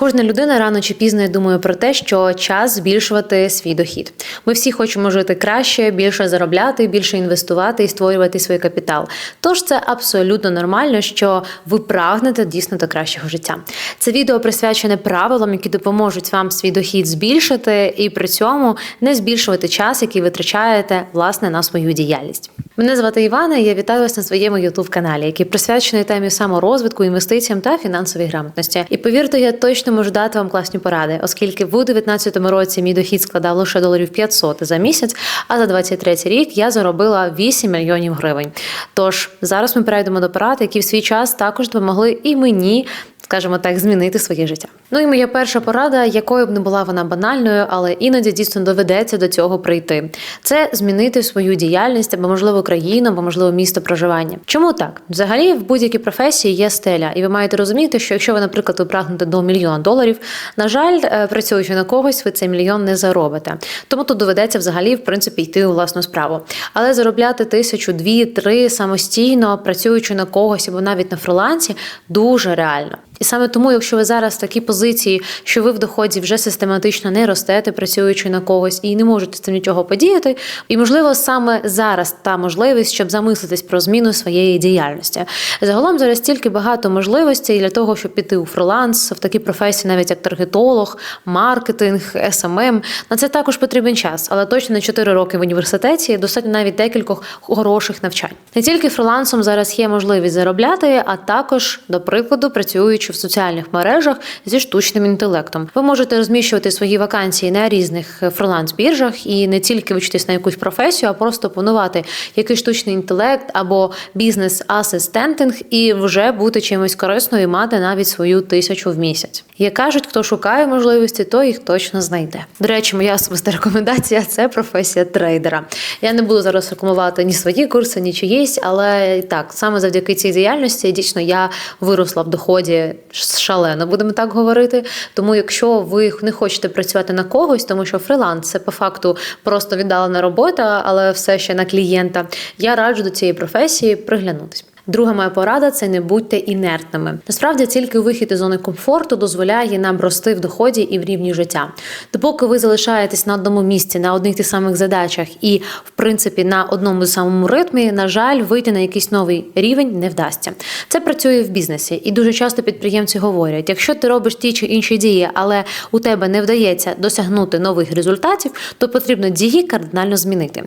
Кожна людина рано чи пізно думає про те, що час збільшувати свій дохід. Ми всі хочемо жити краще, більше заробляти, більше інвестувати і створювати свій капітал. Тож це абсолютно нормально, що ви прагнете дійсно до кращого життя. Це відео присвячене правилам, які допоможуть вам свій дохід збільшити і при цьому не збільшувати час, який витрачаєте власне на свою діяльність. Мене звати Івана. і Я вітаю вас на своєму youtube каналі, який присвячений темі саморозвитку, інвестиціям та фінансовій грамотності. І повірте, я точно можу дати вам класні поради, оскільки в 2019 році мій дохід складав лише доларів 500 за місяць, а за 23 рік я заробила 8 мільйонів гривень. Тож зараз ми перейдемо до порад, які в свій час також допомогли і мені скажімо так, змінити своє життя. Ну і моя перша порада, якою б не була вона банальною, але іноді дійсно доведеться до цього прийти. Це змінити свою діяльність або можливо країну, або можливо місто проживання. Чому так? Взагалі, в будь-якій професії є стеля, і ви маєте розуміти, що якщо ви, наприклад, ви прагнете до мільйона доларів, на жаль, е, працюючи на когось, ви цей мільйон не заробите. Тому тут доведеться взагалі, в принципі, йти у власну справу. Але заробляти тисячу, дві, три самостійно, працюючи на когось або навіть на фрилансі, дуже реально. І саме тому, якщо ви зараз в такій позиції, що ви в доході вже систематично не ростете, працюючи на когось і не можете цим нічого подіяти, і можливо саме зараз та можливість, щоб замислитись про зміну своєї діяльності. Загалом зараз стільки багато можливостей для того, щоб піти у фриланс, в такі професії, навіть як таргетолог, маркетинг, СММ. На це також потрібен час, але точно на 4 роки в університеті достатньо навіть декількох хороших навчань. Не тільки фрилансом зараз є можливість заробляти, а також, до прикладу, працюючи в соціальних мережах зі штучним інтелектом. Ви можете розміщувати свої вакансії на різних фриланс-біржах і не тільки вчитись на якусь професію, а просто планувати якийсь штучний інтелект або бізнес-асистентинг і вже бути чимось корисною і мати навіть свою тисячу в місяць. Як кажуть, хто шукає можливості, то їх точно знайде. До речі, моя особиста рекомендація це професія трейдера. Я не буду зараз рекламувати ні свої курси, ні чиїсь, але так саме завдяки цій діяльності дійсно я виросла в доході шалено, будемо так говорити. Тому, якщо ви не хочете працювати на когось, тому що фриланс це по факту просто віддалена робота, але все ще на клієнта. Я раджу до цієї професії приглянутись. Друга моя порада це не будьте інертними. Насправді тільки вихід із зони комфорту дозволяє нам рости в доході і в рівні життя. Допоки ви залишаєтесь на одному місці, на одних тих самих задачах і, в принципі, на одному самому ритмі, на жаль, вийти на якийсь новий рівень не вдасться. Це працює в бізнесі, і дуже часто підприємці говорять: якщо ти робиш ті чи інші дії, але у тебе не вдається досягнути нових результатів, то потрібно дії кардинально змінити.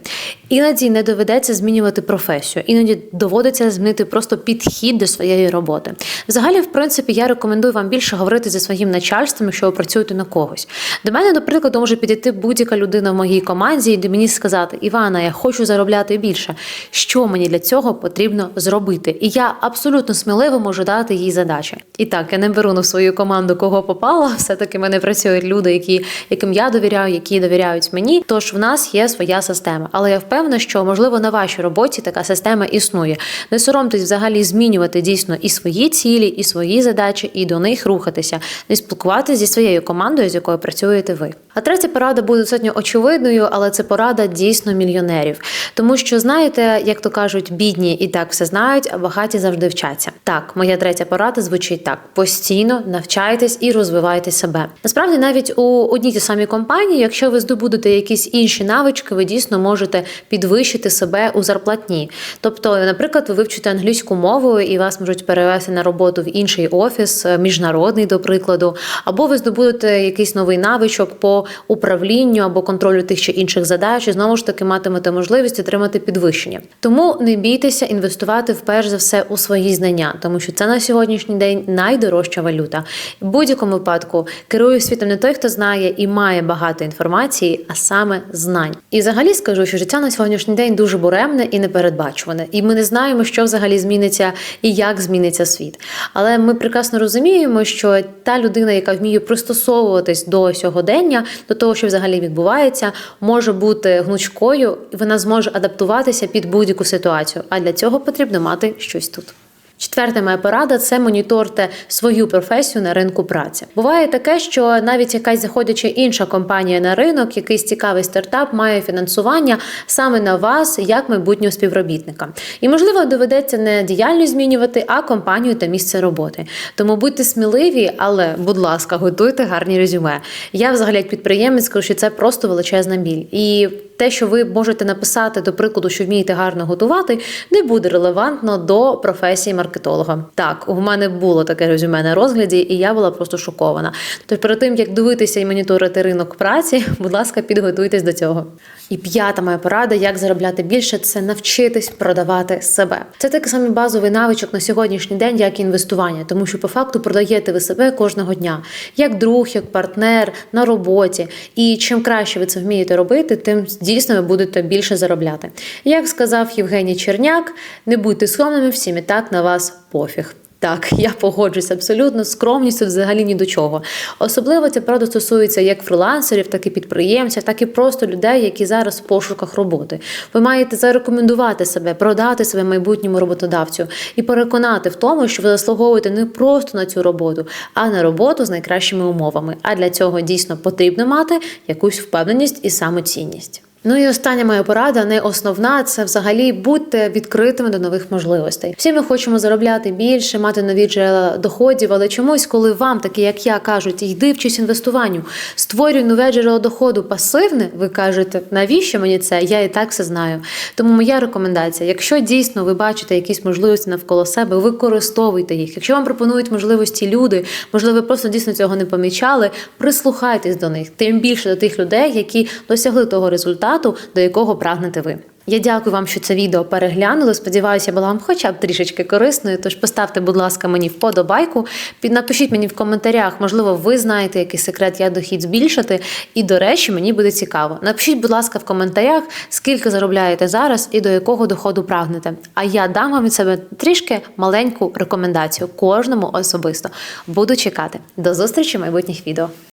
Іноді не доведеться змінювати професію, іноді доводиться змінити просто підхід до своєї роботи. Взагалі, в принципі, я рекомендую вам більше говорити зі своїм начальством, якщо ви працюєте на когось. До мене, до прикладу, може підійти будь-яка людина в моїй команді і мені сказати: Івана, я хочу заробляти більше. Що мені для цього потрібно зробити? І я абсолютно сміливо можу дати їй задачі. І так, я не беру на свою команду, кого попало. Все таки в мене працюють люди, які яким я довіряю, які довіряють мені. Тож в нас є своя система. Але я впевнена, що можливо на вашій роботі така система існує. Не соромтесь взагалі змінювати дійсно і свої цілі, і свої задачі, і до них рухатися, не спілкуватися зі своєю командою, з якою працюєте ви. А третя порада буде достатньо очевидною, але це порада дійсно мільйонерів. Тому що знаєте, як то кажуть, бідні і так все знають, а багаті завжди вчаться. Так, моя третя порада звучить так: постійно навчайтесь і розвивайте себе. Насправді, навіть у одній ті самій компанії, якщо ви здобудете якісь інші навички, ви дійсно можете підвищити себе у зарплатні. Тобто, наприклад, ви вивчите англійську мову і вас можуть перевести на роботу в інший офіс, міжнародний, до прикладу, або ви здобудете якийсь новий навичок по управлінню або контролю тих чи інших задач, і знову ж таки матимете можливість отримати підвищення. Тому не бійтеся інвестувати вперше за все у свої знання, тому що це на сьогоднішній день найдорожча валюта. В будь-якому випадку керує світом не той, хто знає і має багато інформації, а саме знань. І взагалі скажу, що життя на сьогоднішній день дуже буремне і непередбачуване, і ми не знаємо, що взагалі зміниться і як зміниться світ. Але ми прекрасно розуміємо, що та людина, яка вміє пристосовуватись до сьогодення, до того, що взагалі відбувається, може бути гнучкою, і вона зможе адаптуватися під будь-яку ситуацію. А для цього потрібно мати щось тут. Четверта моя порада це моніторте свою професію на ринку праці. Буває таке, що навіть якась заходяча інша компанія на ринок, якийсь цікавий стартап має фінансування саме на вас як майбутнього співробітника. І можливо доведеться не діяльність змінювати, а компанію та місце роботи. Тому будьте сміливі, але, будь ласка, готуйте гарні резюме. Я взагалі як підприємець скажу, що це просто величезна біль. І те, що ви можете написати, до прикладу, що вмієте гарно готувати, не буде релевантно до професії маркетолога. Так, у мене було таке резюме на розгляді, і я була просто шокована. Тож перед тим як дивитися і моніторити ринок праці, будь ласка, підготуйтесь до цього. І п'ята моя порада, як заробляти більше, це навчитись продавати себе. Це такий самий базовий навичок на сьогоднішній день, як інвестування, тому що по факту продаєте ви себе кожного дня, як друг, як партнер на роботі. І чим краще ви це вмієте робити, тим дійсно ви будете більше заробляти. Як сказав Євгеній Черняк, не будьте скромними, всім і так на вас пофіг. Так, я погоджуюсь абсолютно. Скромністю взагалі ні до чого. Особливо це правда стосується як фрилансерів, так і підприємців, так і просто людей, які зараз в пошуках роботи. Ви маєте зарекомендувати себе, продати себе майбутньому роботодавцю і переконати в тому, що ви заслуговуєте не просто на цю роботу, а на роботу з найкращими умовами. А для цього дійсно потрібно мати якусь впевненість і самоцінність. Ну і остання моя порада, не основна, це взагалі будьте відкритими до нових можливостей. Всі ми хочемо заробляти більше, мати нові джерела доходів, але чомусь, коли вам, такі як я, кажуть, йди вчись інвестуванню, створюй нове джерело доходу пасивне, ви кажете, навіщо мені це? Я і так все знаю. Тому моя рекомендація: якщо дійсно ви бачите якісь можливості навколо себе, використовуйте їх. Якщо вам пропонують можливості люди, можливо, ви просто дійсно цього не помічали, прислухайтесь до них, тим більше до тих людей, які досягли того результату до якого прагнете ви. Я дякую вам, що це відео переглянули. Сподіваюся, була вам хоча б трішечки корисною. Тож поставте, будь ласка, мені вподобайку. Під напишіть мені в коментарях, можливо, ви знаєте, який секрет я дохід збільшити. І, до речі, мені буде цікаво. Напишіть, будь ласка, в коментарях, скільки заробляєте зараз і до якого доходу прагнете. А я дам вам від себе трішки маленьку рекомендацію кожному особисто. Буду чекати. До зустрічі в майбутніх відео.